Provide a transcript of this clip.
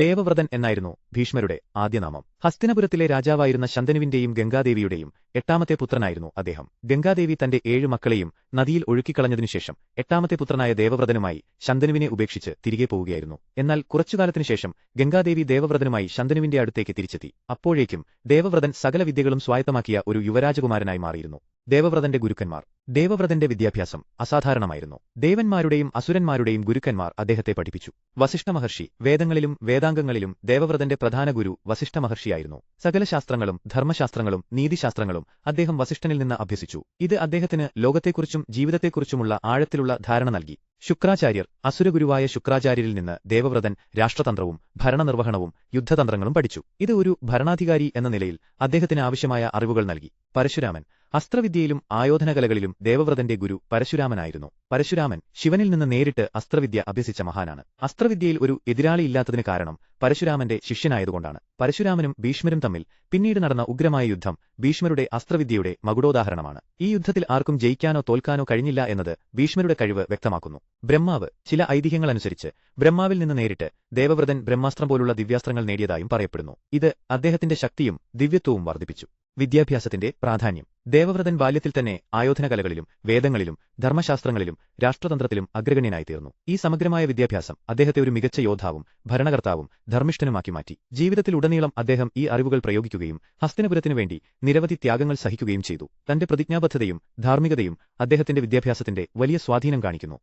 ദേവവ്രതൻ എന്നായിരുന്നു ഭീഷ്മരുടെ ആദ്യനാമം. ഹസ്തിനപുരത്തിലെ രാജാവായിരുന്ന ശന്തനുവിന്റെയും ഗംഗാദേവിയുടെയും എട്ടാമത്തെ പുത്രനായിരുന്നു അദ്ദേഹം. ഗംഗാദേവി തന്റെ ഏഴ് മക്കളെയും നദിയിൽ ഒഴുക്കിക്കളഞ്ഞതിനുശേഷം എട്ടാമത്തെ പുത്രനായ ദേവവ്രതനുമായി ശന്തനുവിനെ ഉപേക്ഷിച്ച് തിരികെ പോവുകയായിരുന്നു. എന്നാൽ കുറച്ചുകാലത്തിനുശേഷം ഗംഗാദേവി ദേവവ്രതനുമായി ശന്തനുവിന്റെ അടുത്തേക്ക് തിരിച്ചെത്തി. അപ്പോഴേക്കും ദേവവ്രതൻ സകല വിദ്യകളും സ്വായത്തമാക്കിയ ഒരു യുവരാജകുമാരനായി മാറിയിരുന്നു. ദേവവ്രതന്റെ ഗുരുക്കന്മാർ. ദേവവ്രതന്റെ വിദ്യാഭ്യാസം അസാധാരണമായിരുന്നു. ദേവന്മാരുടെയും അസുരന്മാരുടെയും ഗുരുക്കന്മാർ അദ്ദേഹത്തെ പഠിപ്പിച്ചു. വസിഷ്ഠ മഹർഷി വേദങ്ങളിലും വേദാംഗങ്ങളിലും ദേവവ്രതന്റെ പ്രധാന ഗുരു വസിഷ്ഠ മഹർഷിയായിരുന്നു. സകല ശാസ്ത്രങ്ങളും ധർമ്മശാസ്ത്രങ്ങളും നീതിശാസ്ത്രങ്ങളും അദ്ദേഹം വസിഷ്ഠനിൽ നിന്ന് അഭ്യസിച്ചു. ഇത് അദ്ദേഹത്തിന് ലോകത്തെക്കുറിച്ചും ജീവിതത്തെക്കുറിച്ചുമുള്ള ആഴത്തിലുള്ള ധാരണ നൽകി. ശുക്രാചാര്യർ അസുരഗുരുവായ ശുക്രാചാര്യരിൽ നിന്ന് ദേവവ്രതൻ രാഷ്ട്രതന്ത്രവും ഭരണനിർവഹണവും യുദ്ധതന്ത്രങ്ങളും പഠിച്ചു. ഇത് ഒരു ഭരണാധികാരി എന്ന നിലയിൽ അദ്ദേഹത്തിന് ആവശ്യമായ അറിവുകൾ നൽകി. പരശുരാമൻ അസ്ത്രവിദ്യയിലും ആയോധനകലകളിലും ദേവവ്രതന്റെ ഗുരു പരശുരാമനായിരുന്നു. പരശുരാമൻ ശിവനിൽ നിന്ന് നേരിട്ട് അസ്ത്രവിദ്യ അഭ്യസിച്ച മഹാനാണ്. അസ്ത്രവിദ്യയിൽ ഒരു എതിരാളിയില്ലാത്തതിന് കാരണം പരശുരാമന്റെ ശിഷ്യനായതുകൊണ്ടാണ്. പരശുരാമനും ഭീഷ്മരും തമ്മിൽ പിന്നീട് നടന്ന ഉഗ്രമായ യുദ്ധം ഭീഷ്മരുടെ അസ്ത്രവിദ്യയുടെ മകുടോദാഹരണമാണ്. ഈ യുദ്ധത്തിൽ ആർക്കും ജയിക്കാനോ തോൽക്കാനോ കഴിഞ്ഞില്ല എന്നത് ഭീഷ്മരുടെ കഴിവ് വ്യക്തമാക്കുന്നു. ബ്രഹ്മാവ് ചില ഐതിഹ്യങ്ങളനുസരിച്ച് ബ്രഹ്മാവിൽ നിന്ന് നേരിട്ട് ദേവവ്രതൻ ബ്രഹ്മാസ്ത്രം പോലുള്ള ദിവ്യാസ്ത്രങ്ങൾ നേടിയതായും പറയപ്പെടുന്നു. ഇത് അദ്ദേഹത്തിന്റെ ശക്തിയും ദിവ്യത്വവും വർദ്ധിപ്പിച്ചു. വിദ്യാഭ്യാസത്തിന്റെ പ്രാധാന്യം. ദേവവ്രതൻ ബാല്യത്തിൽ തന്നെ ആയോധനകലകളിലും വേദങ്ങളിലും ധർമ്മശാസ്ത്രങ്ങളിലും രാഷ്ട്രതന്ത്രത്തിലും അഗ്രഗണ്യനായിത്തീർന്നു. ഈ സമഗ്രമായ വിദ്യാഭ്യാസം അദ്ദേഹത്തെ ഒരു മികച്ച യോദ്ധാവും ഭരണകർത്താവും ധർമ്മിഷ്ഠനുമാക്കി മാറ്റി. ജീവിതത്തിലുടനീളം അദ്ദേഹം ഈ അറിവുകൾ പ്രയോഗിക്കുകയും ഹസ്തിനപുരത്തിനു വേണ്ടി നിരവധി ത്യാഗങ്ങൾ സഹിക്കുകയും ചെയ്തു. തന്റെ പ്രതിജ്ഞാബദ്ധതയും ധാർമ്മികതയും അദ്ദേഹത്തിന്റെ വിദ്യാഭ്യാസത്തിന്റെ വലിയ സ്വാധീനം കാണിക്കുന്നു.